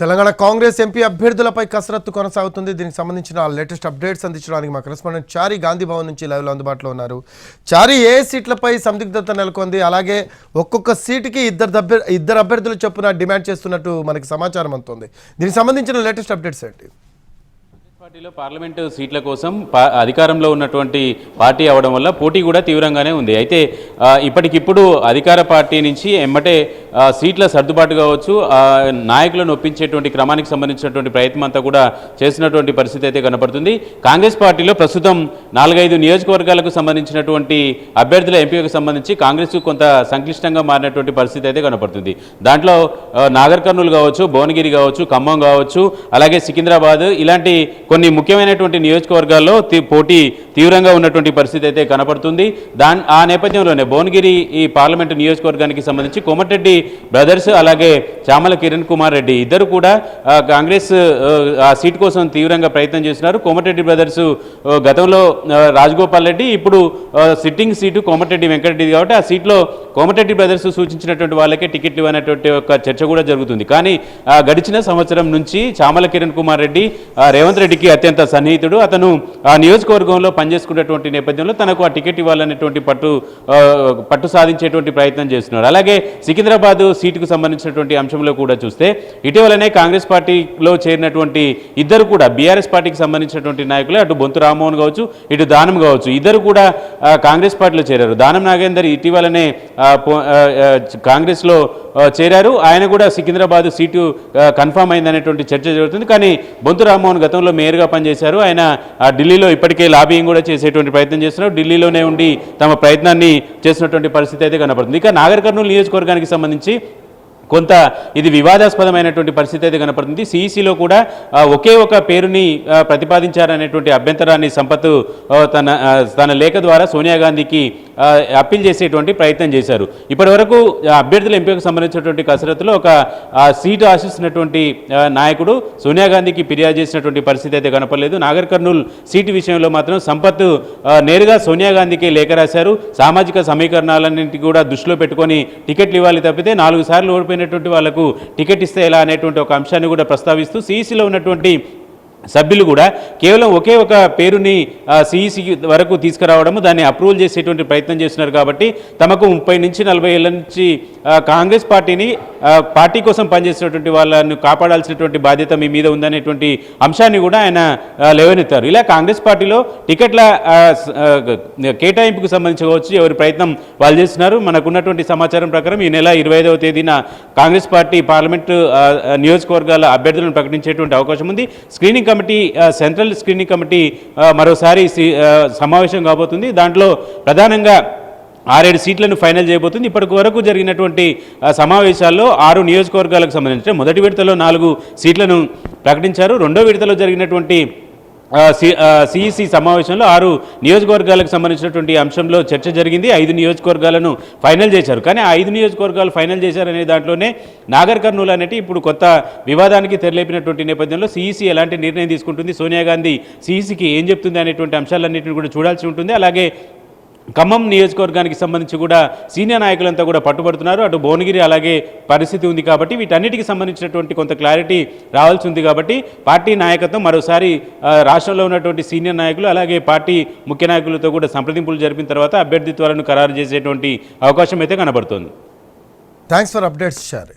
Telangana Congress MP అభ్యర్థులపై కసరత్తు కొనసాగుతుంది. దీనికి సంబంధించిన లేటెస్ట్ అప్డేట్స్ అందించడానికి మా కరెస్పాండెంట్ చారి గాంధీ భవన్ నుంచి లైవ్లో అందుబాటులో ఉన్నారు. చారి ఏ సీట్లపై సందిగ్ధత నెలకొంది? అలాగే ఒక్కొక్క సీటుకి ఇద్దరు అభ్యర్ ఇద్దరు అభ్యర్థులు చొప్పున డిమాండ్ చేస్తున్నట్టు మనకి సమాచారం అందుతుంది. దీనికి సంబంధించిన లేటెస్ట్ అప్డేట్స్ ఏంటి? పార్టీలో పార్లమెంటు సీట్ల కోసం అధికారంలో ఉన్నటువంటి పార్టీ అవడం వల్ల పోటీ కూడా తీవ్రంగానే ఉంది. అయితే ఇప్పటికిప్పుడు అధికార పార్టీ నుంచి ఎమ్మటే సీట్ల సర్దుబాటు కావచ్చు నాయకులను ఒప్పించేటువంటి క్రమానికి సంబంధించినటువంటి ప్రయత్నం అంతా కూడా చేసినటువంటి పరిస్థితి అయితే కనపడుతుంది. కాంగ్రెస్ పార్టీలో ప్రస్తుతం నాలుగైదు నియోజకవర్గాలకు సంబంధించినటువంటి అభ్యర్థుల ఎంపికకు సంబంధించి కాంగ్రెస్ కొంత సంక్లిష్టంగా మారినటువంటి పరిస్థితి అయితే కనపడుతుంది. దాంట్లో నాగర్కర్నూలు నాగర్ కర్నూలు కావచ్చు భువనగిరి కావచ్చు ఖమ్మం కావచ్చు అలాగే సికింద్రాబాద్ ఇలాంటి కొన్ని ముఖ్యమైనటువంటి నియోజకవర్గాల్లో పోటీ తీవ్రంగా ఉన్నటువంటి పరిస్థితి అయితే కనపడుతుంది. దాని ఆ నేపథ్యంలోనే భువనగిరి ఈ పార్లమెంటు నియోజకవర్గానికి సంబంధించి కోమటిరెడ్డి బ్రదర్స్ అలాగే చామల కిరణ్ కుమార్ రెడ్డి ఇద్దరు కూడా కాంగ్రెస్ ఆ, సీట్ కోసం తీవ్రంగా ప్రయత్నం చేస్తున్నారు. కోమటిరెడ్డి బ్రదర్స్ గతంలో రాజగోపాల్ రెడ్డి ఇప్పుడు సిట్టింగ్ సీటు కోమటిరెడ్డి వెంకటరెడ్డి కాబట్టి ఆ సీట్లో కోమటిరెడ్డి బ్రదర్స్ సూచించినటువంటి వాళ్ళకే టికెట్లు ఇవ్వనటువంటి ఒక చర్చ కూడా జరుగుతుంది. కానీ గడిచిన సంవత్సరం నుంచి చామల కిరణ్ కుమార్ రెడ్డి రేవంత్ రెడ్డికి అత్యంత సన్నిహితుడు. అతను ఆ నియోజకవర్గంలో పనిచేసుకున్నటువంటి నేపథ్యంలో తనకు ఆ టికెట్ ఇవ్వాలనేటువంటి పట్టు పట్టు సాధించేటువంటి ప్రయత్నం చేస్తున్నారు. అలాగే సికింద్రాబాద్ సీటుకు సంబంధించినటువంటి అంశంలో కూడా చూస్తే ఇటీవలనే కాంగ్రెస్ పార్టీలో చేరినటువంటి ఇద్దరు కూడా బీఆర్ఎస్ పార్టీకి సంబంధించినటువంటి నాయకులు అటు బొంతు రామ్మోహన్ కావచ్చు ఇటు దానం కావచ్చు ఇద్దరు కూడా కాంగ్రెస్ పార్టీలో చేరారు. దానం నాగేందర్ ఇటీవలనే కాంగ్రెస్లో చేరారు. ఆయన కూడా సికింద్రాబాద్ సీటు కన్ఫామ్ అయిందనేటువంటి చర్చ జరుగుతుంది. కానీ బొంతు రామ్మోహన్ గతంలో మేయర్గా పనిచేశారు. ఆయన ఢిల్లీలో ఇప్పటికే లాబింగ్ కూడా చేసేటువంటి ప్రయత్నం చేస్తున్నారు ఢిల్లీలోనే ఉండి తమ ప్రయత్నాన్ని చేసినటువంటి పరిస్థితి అయితే కనపడుతుంది. ఇక నాగర్ కర్నూలు నియోజకవర్గానికి సంబంధించి కొంత ఇది వివాదాస్పదమైనటువంటి పరిస్థితి అయితే కనపడుతుంది. సిఈసిలో కూడా ఒకే ఒక పేరుని ఆ, ప్రతిపాదించారనేటువంటి అభ్యంతరాన్ని సంపత్ తన తన లేఖ ద్వారా సోనియా గాంధీకి అప్పీల్ చేసేటువంటి ప్రయత్నం చేశారు. ఇప్పటి వరకు అభ్యర్థుల ఎంపికకు సంబంధించినటువంటి కసరత్తులో ఒక సీటు ఆశిస్తున్నటువంటి నాయకుడు సోనియా గాంధీకి ఫిర్యాదు చేసినటువంటి పరిస్థితి అయితే కనపడలేదు. నాగర్ కర్నూలు సీటు విషయంలో మాత్రం సంపత్ నేరుగా సోనియా గాంధీకి లేఖ రాశారు. సామాజిక సమీకరణాలన్నింటి కూడా దృష్టిలో పెట్టుకొని టికెట్లు ఇవ్వాలి తప్పితే నాలుగు సార్లు ఓడిపోయినటువంటి వాళ్ళకు టికెట్ ఇస్తే ఎలా అనేటువంటి ఒక అంశాన్ని కూడా ప్రస్తావిస్తూ సిఈసిలో ఉన్నటువంటి సభ్యులు కూడా కేవలం ఒకే ఒక పేరుని సిఈసి వరకు తీసుకురావడము దాన్ని అప్రూవల్ చేసేటువంటి ప్రయత్నం చేస్తున్నారు కాబట్టి తమకు ముప్పై నుంచి నలభై ఏళ్ళ నుంచి కాంగ్రెస్ పార్టీని పార్టీ కోసం పనిచేసినటువంటి వాళ్ళను కాపాడాల్సినటువంటి బాధ్యత మీ మీద ఉందనేటువంటి అంశాన్ని కూడా ఆయన లేవనెత్తారు. ఇలా కాంగ్రెస్ పార్టీలో టికెట్ల కేటాయింపుకు సంబంధించి కావచ్చు ఎవరి ప్రయత్నం వాళ్ళు చేస్తున్నారు. మనకున్నటువంటి సమాచారం ప్రకారం ఈ నెల ఇరవై ఐదవ తేదీన కాంగ్రెస్ పార్టీ పార్లమెంటు నియోజకవర్గాల అభ్యర్థులను ప్రకటించేటువంటి అవకాశం ఉంది. Screening committee central screening committee మరోసారి సమావేశం కాబోతుంది. దాంట్లో ప్రధానంగా ఆరేడు సీట్లను ఫైనల్ చేయబోతుంది. ఇప్పటి వరకు జరిగినటువంటి సమావేశాల్లో ఆరు నియోజకవర్గాలకు సంబంధించిన మొదటి విడతలో నాలుగు సీట్లను ప్రకటించారు. రెండో విడతలో జరిగినటువంటి సిఈసి సమావేశంలో ఆరు నియోజకవర్గాలకు సంబంధించినటువంటి అంశంలో చర్చ జరిగింది. ఐదు నియోజకవర్గాలను ఫైనల్ చేశారు. కానీ ఆ ఐదు నియోజకవర్గాలు ఫైనల్ చేశారనే దాంట్లోనే నాగర్ కర్నూలు అనేటి ఇప్పుడు కొత్త వివాదానికి తెరలేపినటువంటి నేపథ్యంలో సిఈసి ఎలాంటి నిర్ణయం తీసుకుంటుంది? సోనియా గాంధీ సిఈసికి ఏం చెప్తుంది అనేటువంటి అంశాలన్నింటిని కూడా చూడాల్సి ఉంటుంది. అలాగే ఖమ్మం నియోజకవర్గానికి సంబంధించి కూడా సీనియర్ నాయకులంతా కూడా పట్టుబడుతున్నారు. అటు భువనగిరి అలాగే పరిస్థితి ఉంది కాబట్టి వీటన్నిటికి సంబంధించినటువంటి కొంత క్లారిటీ రావాల్సి ఉంది కాబట్టి పార్టీ నాయకత్వం మరోసారి రాష్ట్రంలో ఉన్నటువంటి సీనియర్ నాయకులు అలాగే పార్టీ ముఖ్య నాయకులతో కూడా సంప్రదింపులు జరిపిన తర్వాత అభ్యర్థిత్వాలను ఖరారు చేసేటువంటి అవకాశం అయితే కనబడుతోంది. Thanks for updates Chari